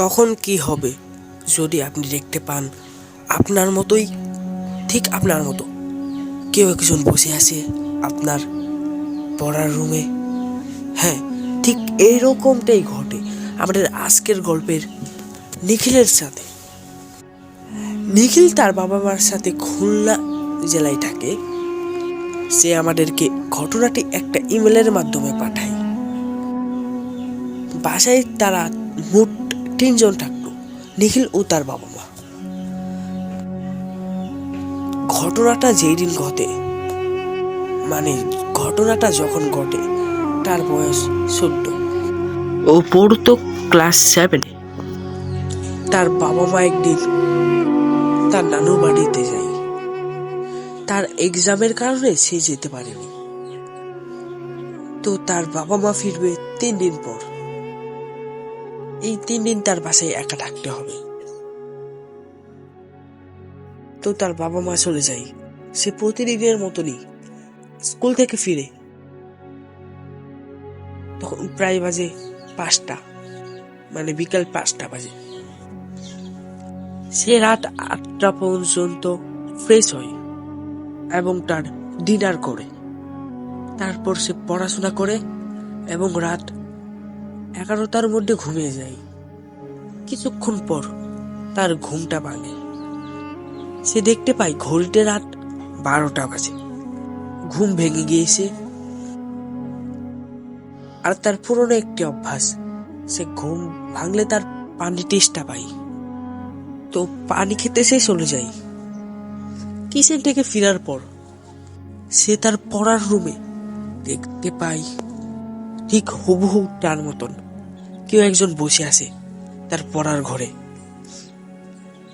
তখন কি হবে? যদি আপনি দেখতে পান আপনার মতোই, ঠিক আপনার মতো। কেউ একজন বসে আছে আপনার পড়ার রুমে হ্যাঁ ঠিক এইরকমটাই ঘটে আমাদের আজকের গল্পের নিখিলের সাথে। নিখিল তার বাবা মার সাথে খুলনা জেলায় থাকে। সে আমাদেরকে ঘটনাটি একটা ইমেলের মাধ্যমে পাঠায়। বাসায় তারা মোট তিনজন থাকতো নিখিল ও তার বাবা মা। ঘটনাটা যেই দিন ঘটে মানে ঘটনাটা যখন ঘটে তার বয়স চোদ্দ। ও পড়তো ক্লাস সেভেনে তার বাবা মা একদিন তার নানু বাড়িতে যায়। তার এক্সামের কারণে সে যেতে পারেনি। তো তার বাবা মা ফিরবে তিন দিন পর। এই তিন দিন তার বাসায় একা থাকতে হবে। তো তার বাবা মা চলে যায়। সে প্রতিদিনের মতনই স্কুল থেকে ফিরে। তখন প্রায় বাজে পাঁচটা মানে বিকাল পাঁচটা বাজে। সে রাত আটটা পর্যন্ত ফ্রেশ হয় এবং তার ডিনার করে। তারপর সে পড়াশোনা করে এবং রাত এগারোটার মধ্যে ঘুমিয়ে যায় কিছুক্ষণ পর তার ঘুমটা ভাঙে। সে দেখতে পায় ঘড়িতে রাত বারোটা বাজে। ঘুম ভেঙে গিয়েছে। আর তার পুরনো একটি অভ্যাস, সে ঘুম ভাঙলে তার পানি টেস্টটা পাই। তো পানি খেতে সে চলে যায়। কিচেন থেকে ফেরার পর সে তার পড়ার রুমে দেখতে পাই ঠিক হুবহু তার মতন। কেউ একজন বসে আছে তার পড়ার ঘরে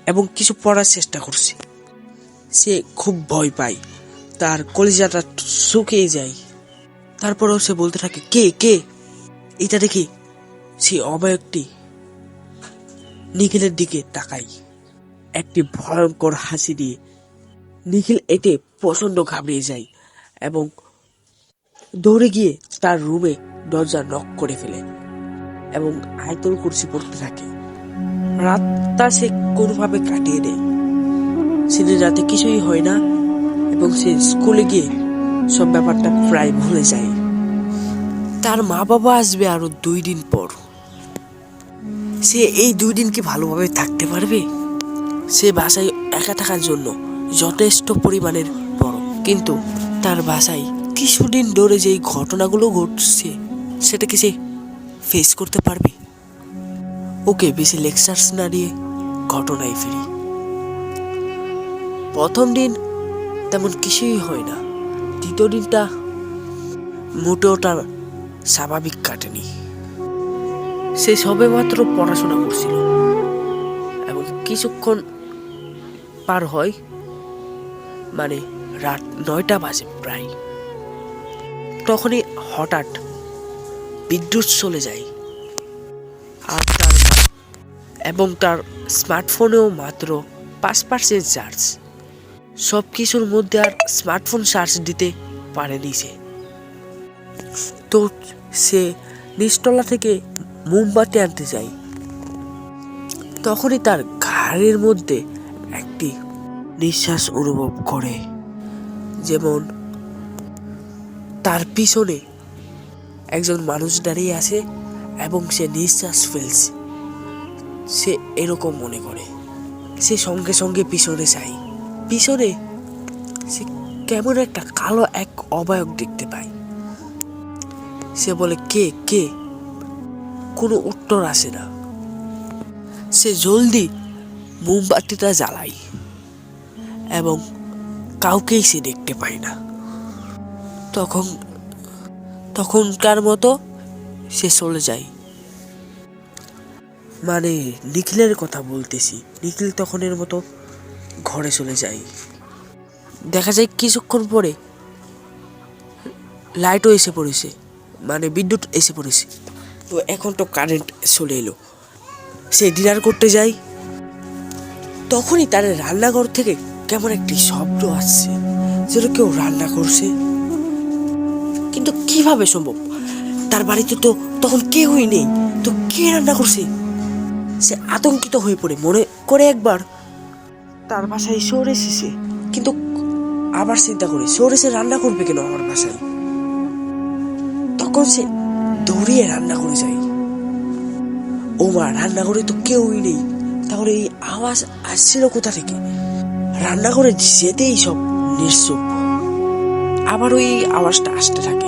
এবং কিছু পড়ার চেষ্টা করছে। সে খুব ভয় পায়। তার কলিজাটা শুকিয়ে যায়। তারপরেও সে বলতে থাকে, কে কে? এটা দেখে সে অবয়কটি নিখিলের দিকে তাকাই একটি ভয়ঙ্কর হাসি দিয়ে নিখিল এতে প্রচণ্ড ঘাবড়িয়ে যায় এবং দৌড়ে গিয়ে তার রুমে দরজা নক করে ফেলে এবং আয়তল কুর্সি পড়তে থাকে। রাতটা সে কোনোভাবে কাটিয়ে দেয়। সেদিন রাতে কিছুই হয় না এবং সে স্কুলে গিয়ে সব ব্যাপারটা প্রায় ভুলে যায়। তার মা বাবা আসবে আরও দুই দিন পর। সে এই দুই দিন কি ভালোভাবে থাকতে পারবে? সে বাসায় একা থাকার জন্য যথেষ্ট পরিমাণের বড় কিন্তু তার বাসায় কিছুদিন ধরে যেই ঘটনাগুলো ঘটছে সেটাকে সে ফেস করতে পারবে? ওকে বেশি লেকচার্স না দিয়ে ঘটনায় ফিরি। প্রথম দিন তেমন কিছুই হয় না। দ্বিতীয় দিনটা মোটেও তার স্বাভাবিক কাটেনি। সে সবে মাত্র পড়াশোনা করছিল। এবং কিছুক্ষণ পার হয় মানে রাত নয়টা বাজে প্রায়। তখনই হঠাৎ বিদ্যুৎ চলে যায়। আর তার এবং তার স্মার্টফোনেও মাত্র পাঁচ পার্সেন্ট চার্জ সব কিছুর মধ্যে আর স্মার্টফোন চার্জ দিতে পারেনি সে। তো সে নিচতলা থেকে মোমবাতি আনতে যায়। তখনই তার ঘাড়ের মধ্যে একটি নিঃশ্বাস অনুভব করে। যেমন তার পিছনে একজন মানুষ দাঁড়িয়ে আছে এবং সে নিঃশ্বাস ফেলছে। সে এরকম মনে করে। সে সঙ্গে সঙ্গে পিছনে চাই পিছনে সে কেমন একটা কালো এক অবায়ক দেখতে পায়। সে বলে, কে কে? কোনো উত্তর আসে না। সে জলদি মোমবাতিটা জ্বালায় এবং কাউকেই সে দেখতে পায় না। তখন তখনকার মতো সে চলে যায়। মানে নিখিলের কথা বলতেছি। নিখিল তখনের মতো ঘরে চলে যায়। দেখা যায় কিছুক্ষণ পরে লাইটও এসে পড়েছে। মানে বিদ্যুৎ এসে পড়েছে। তো এখন তো কারেন্ট চলে এলো। সে ডিনার করতে যায়। তখনই তার রান্নাঘর থেকে কেমন একটি শব্দ আসছে। যেটা কেউ রান্না করছে। কিন্তু কীভাবে সম্ভব? তার বাড়িতে তো তখন কেউই নেই। তো কে রান্না করছে? সে আতঙ্কিত হয়ে পড়ে, মনে করে একবার। তার বাসায় শহরে এসেছে। কিন্তু আবার চিন্তা করে, শহরে সে রান্না করবে কেন আমার বাসায়? তখন সে দৌড়িয়ে রান্না করে যায়। ও মা রান্নাঘরে তো কেউই নেই। তাহলে এই আওয়াজ আসছিল কোথা থেকে? রান্নাঘরে যেতেই সব নিঃশব্দ আবার ওই আওয়াজটা আসতে থাকে।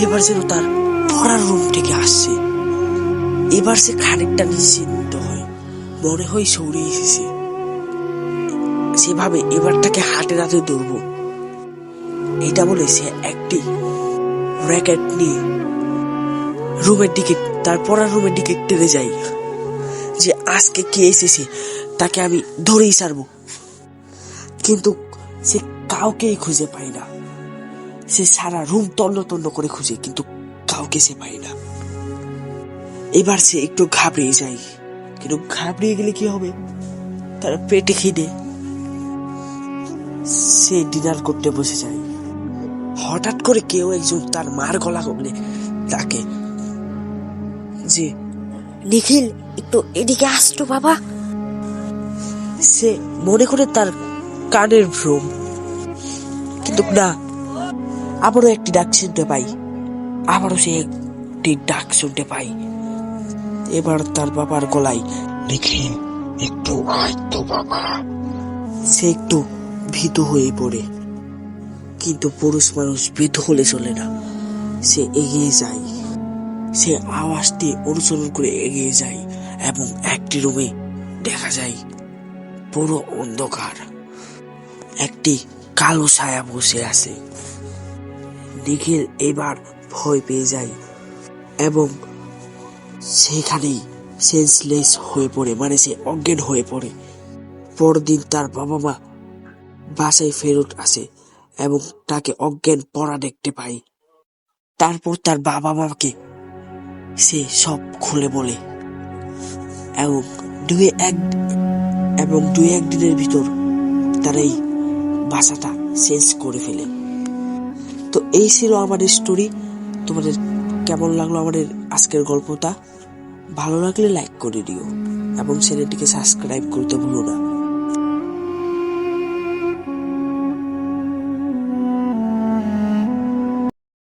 এবার যেন তার পড়ার রুম থেকে আসছে। এবার সে খানিকটা নিশ্চিন্ত হয়। মনে হয় সৌরে এসেছে। সেভাবে এবার তাকে হাটে রাতে ধরব। এটা বলে সে একটি র্যাকেট নিয়ে রুমের দিকে, তার পড়ার রুমের দিকে টেনে যাই যে আজকে কে এসেছে, তাকে আমি ধরেই ছাড়বো। কিন্তু সে কাউকেই খুঁজে পায় না। সে সারা রুম তন্ন তন্ন করে খুঁজে, কিন্তু কাউকে সে পায় না। এবার সে একটু ঘাবড়িয়ে যায়। কিন্তু ঘাবড়িয়ে গেলে কি হবে? তার পেটে খিদে। সে ডিনার করতে বসে যায়। হঠাৎ করে কেউ একজন তার মার গলা বলে তাকে যে, নিখিল, একটু এদিকে আসতো বাবা। সে মনে করে তার কানের ভ্রম। কিন্তু না আবারও একটি ডাক শুনতে পাই। আবারও সে একটি ডাক শুনতে পাই। এবার তার বাবার গলায় নিখিল একটু আয় বাবা। সে একটু ভীত হয়ে পড়ে। কিন্তু পুরুষ মানুষ ভীত হলে চলে না। সে এগিয়ে যায়। সে আওয়াজটি অনুসরণ করে এগিয়ে যায় এবং একটি রুমে দেখা যায় পুরো অন্ধকার। একটি কালো ছায়া বসে আছে। নিখিল এবার ভয় পেয়ে যায় এবং সেখানেই সেন্সলেস হয়ে পড়ে মানে সে অজ্ঞান হয়ে পড়ে। পরদিন তার বাবা মা বাসায় ফেরত আসে এবং তাকে অজ্ঞান পড়া দেখতে পাই তারপর তার বাবা মাকে সে সব খুলে বলে এবং দুই এক এবং দুই একদিনের ভিতর তারা এই বাসাটা চেঞ্জ করে ফেলে। তো এই ছিল আমাদের স্টোরি তোমাদের কেমন লাগল আমাদের আজকের গল্পটা? ভালো লাগলে লাইক করে দিও এবং চ্যানেলটিকে সাবস্ক্রাইব করতে ভুলো না।